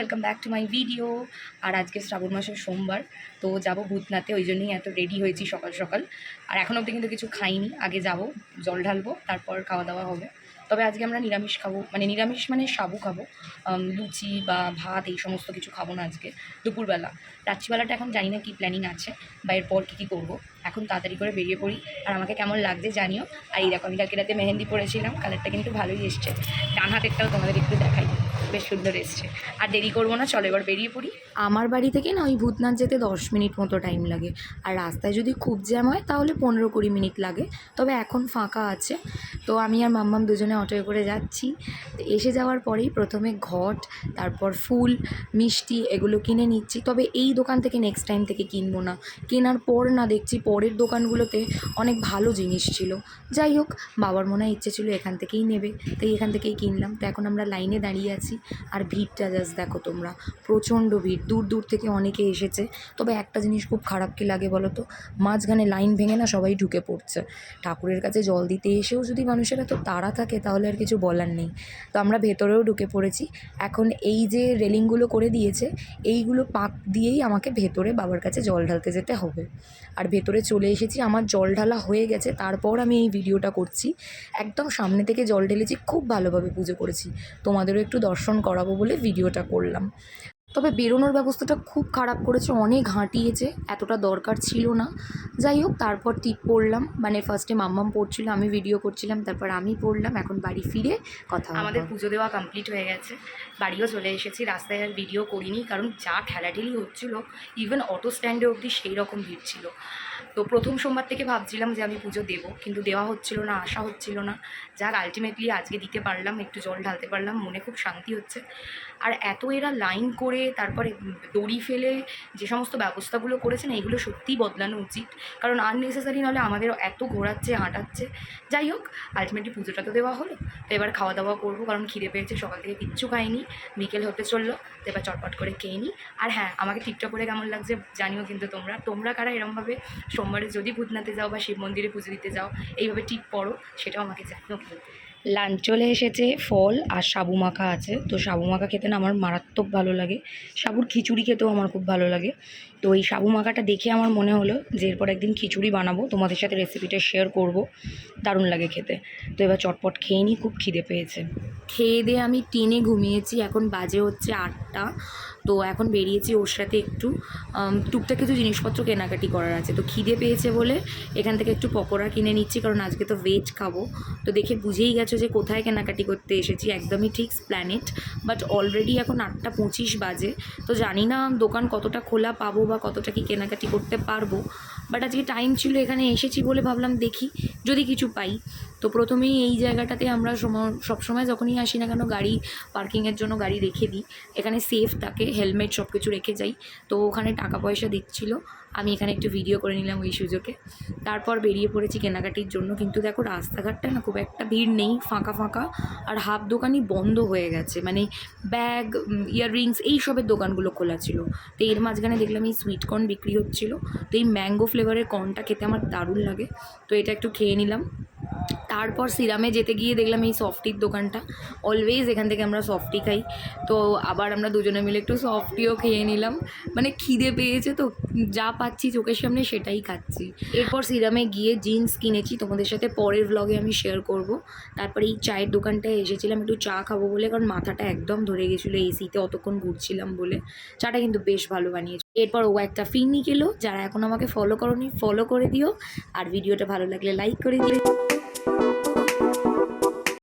Welcome back to my video আর আজকে শ্রাবণ মাসের সোমবার, তো যাব ভূতনাথে, ওই জন্যই এত রেডি হয়েছি সকাল সকাল। আর এখন অবধি কিন্তু কিছু খাইনি, আগে যাব, জল ঢালবো, তারপর খাওয়া দাওয়া হবে। তবে আজকে আমরা নিরামিষ খাব মানে নিরামিষ মানে সাবু খাব লুচি বা ভাত, এই সমস্ত কিছু খাব না আজকে, দুপুরবেলা। রাত্রিবেলাটা এখন জানি না কী প্ল্যানিং আছে, বা এরপর কী কী করব। এখন তাড়াতাড়ি করে বেরিয়ে পড়ি। আর আমাকে কেমন লাগছে জানিও। আর এই দেখো, আমি কালকে রাতে মেহেন্দি পরেছিলাম কালারটা কিন্তু ভালোই এসছে। ডান হাতেরটাও তোমাদের একটু দেখাই। বেশ সুন্দর এসছে। আর দেরি করব না, চলো এবার বেরিয়ে পড়ি। আমার বাড়ি থেকে না ওই ভূতনাথ যেতে দশ মিনিট মতো টাইম লাগে। আর রাস্তায় যদি খুব জ্যাম হয়, তাহলে পনেরো কুড়ি মিনিট লাগে। তবে এখন ফাঁকা আছে। তো আমি আর মাম্মাম দুজনে অটোয় করে যাচ্ছি। এসে যাওয়ার পরেই প্রথমে ঘট, তারপর ফুল, মিষ্টি এগুলো কিনে নিচ্ছি। তবে এই দোকান থেকে নেক্সট টাইম থেকে কিনবো না। কেনার পর না দেখছি পরের দোকানগুলোতে অনেক ভালো জিনিস ছিল। যাই হোক, বাবার মনে হয় ইচ্ছে ছিল এখান থেকেই নেবে। তাই এখান থেকেই কিনলাম। তো এখন আমরা লাইনে দাঁড়িয়ে আছি। আর ভিড়টা জাস্ট দেখো তোমরা। প্রচণ্ড ভিড়। দূর দূর থেকে অনেকে এসেছে। তবে একটা জিনিস খুব খারাপ কি লাগে বলো তো? মাঝখানে লাইন ভেঙে না সবাই ঢুকে পড়ছে। ঠাকুরের কাছে জল দিতে এসেও যদি মানুষের এত তাড়া থাকে, তাহলে আর কিছু বলার নেই। তো আমরা ভেতরেও ঢুকে পড়েছি। এখন এই যে রেলিংগুলো করে দিয়েছে, এইগুলো পাক দিয়েই আমাকে ভেতরে বাবার কাছে জল ঢালতে যেতে হবে। আর ভেতরে চলে এসেছি। আমার জল ঢালা হয়ে গেছে। তারপর আমি এই ভিডিওটা করছি। একদম সামনে থেকে জল ঢেলেছি। খুব ভালোভাবে পুজো করেছি। তোমাদেরও একটু দর্শন করাবো বলে ভিডিওটা করলাম। তবে বেরোনোর ব্যবস্থাটা খুব খারাপ করেছে, অনেক হাঁটিয়েছে এতটা দরকার ছিল না। যাই হোক, তারপর টিপ পড়লাম মানে ফার্স্টে মাম্মাম পড়ছিল, আমি ভিডিও করছিলাম, তারপর আমি পড়লাম, এখন বাড়ি ফিরে কথা আমাদের পুজো দেওয়া কমপ্লিট হয়ে গেছে, বাড়িও চলে এসেছি, রাস্তায় আর ভিডিও করিনি, কারণ যা ঠেলাঠেলি হচ্ছিল ইভেন অটো স্ট্যান্ডে অবধি সেই রকম ভিড় ছিল। তো প্রথম সোমবার থেকে ভাবছিলাম যে আমি পুজো দেবো, কিন্তু দেওয়া হচ্ছিল না আশা হচ্ছিল না। যাক আলটিমেটলি আজকে দিতে পারলাম, একটু জল ঢালতে পারলাম, মনে খুব শান্তি হচ্ছে। আর এত এরা লাইন করে তারপরে দড়ি ফেলে যে সমস্ত ব্যবস্থাগুলো করেছেন, এইগুলো সত্যিই বদলানো উচিত। কারণ আননেসেসারি নাহলে আমাদের এত ঘোরাচ্ছে, হাঁটাচ্ছে। যাই হোক আলটিমেটলি পুজোটা তো দেওয়া হলো। তো এবার খাওয়া দাওয়া করব, কারণ খিদে পেয়েছে, সকাল থেকে কিচ্ছু খাইনি। বিকেল হতে চলল, তো এবার চটপট করে খেয়ে নিই আর হ্যাঁ আমাকে টিপটা করে কেমন লাগছে জানিও কিন্তু তোমরা। তোমরা কারা এরমভাবে সোমবারে যদি ভূতনাথে যাও বা শিব মন্দিরে পুজো দিতে যাও, এইভাবে টিপ পড়ো, সেটাও আমাকে জানিও কিন্তু। লাঞ্চ চলে এসেছে, ফল আর সাবু মাখা আছে। তো সাবু মাখা খেতে না আমার মারাত্মক ভালো লাগে। সাবুর খিচুড়ি খেতেও আমার খুব ভালো লাগে। তো এই সাবু মাখাটা দেখে আমার মনে হলো যে এরপর একদিন খিচুড়ি বানাবো, তোমাদের সাথে রেসিপিটা শেয়ার করব। দারুণ লাগে খেতে। তো এবার চটপট খেয়ে নিই খুব খিদে পেয়েছে। খেয়ে দিয়ে আমি টিনে ঘুমিয়েছি, এখন বাজে হচ্ছে আটটা। তো এখন বেরিয়েছি ওর সাথে একটু টুকটাক কিছু জিনিসপত্র কেনাকাটি করার আছে। তো খিদে পেয়েছে বলে এখান থেকে একটু পকোড়া কিনে নিচ্ছি, কারণ আজকে তো ভেজ খাব। তো দেখে বুঝেই গেছো যে কোথায় কেনাকাটি করতে এসেছি, একদমই ঠিক প্ল্যানেট বাট অলরেডি এখন আটটা পঁচিশ বাজে। তো জানি না দোকান কতটা খোলা পাবো বা কতটা কি কেনাকাটি করতে পারব। বাট আজকে টাইম ছিল এখানে এসেছি বলে ভাবলাম দেখি, যদি কিছু পাই। তো প্রথমেই এই জায়গাটাতে আমরা সময়, সবসময় যখনই আসি না কেন গাড়ি পার্কিংয়ের জন্য গাড়ি রেখে দিই। এখানে সেফ থাকে হেলমেট সব কিছু রেখে যাই। তো ওখানে টাকা পয়সা দিচ্ছিল। আমি এখানে একটু ভিডিও করে নিলাম ওই সুযোগে। তারপর বেরিয়ে পড়েছি কেনাকাটির জন্য। কিন্তু দেখো রাস্তাঘাটটা না খুব একটা ভিড় নেই, ফাঁকা ফাঁকা। আর হাফ দোকানই বন্ধ হয়ে গেছে। মানে ব্যাগ ইয়াররিংস এই সবের দোকানগুলো খোলা ছিল। তো এর মাঝখানে দেখলাম এই সুইট কর্ন বিক্রি হচ্ছিল। তো এই ম্যাঙ্গো ফ্লেভারের কর্নটা খেতে আমার দারুণ লাগে। তো এটা একটু খেয়ে নিলাম। তারপর সিরামে যেতে গিয়ে দেখলাম এই সফটির দোকানটা। অলওয়েজ এখান থেকে আমরা সফটি খাই। তো আবার আমরা দুজনে মিলে একটু সফটিও খেয়ে নিলাম। মানে খিদে পেয়েছে তো, যা পাচ্ছি চোখের সামনে সেটাই খাচ্ছি। এরপর সিরামে গিয়ে জিন্স কিনেছি, তোমাদের সাথে পরের ব্লগে আমি শেয়ার করব। তারপরে এই চায়ের দোকানটায় এসেছিলাম, একটু চা খাব বলে, কারণ মাথাটা একদম ধরে গেছিল এসিতে অতক্ষণ ঘুরছিলাম বলে। চাটা কিন্তু বেশ ভালো বানিয়েছে। এরপর ও একটা ফিরনি গেলো যারা এখন আমাকে ফলো করনি ফলো করে দিও। আর ভিডিওটা ভালো লাগলে লাইক করে দিও।